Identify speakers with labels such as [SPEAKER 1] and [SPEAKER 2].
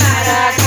[SPEAKER 1] મારા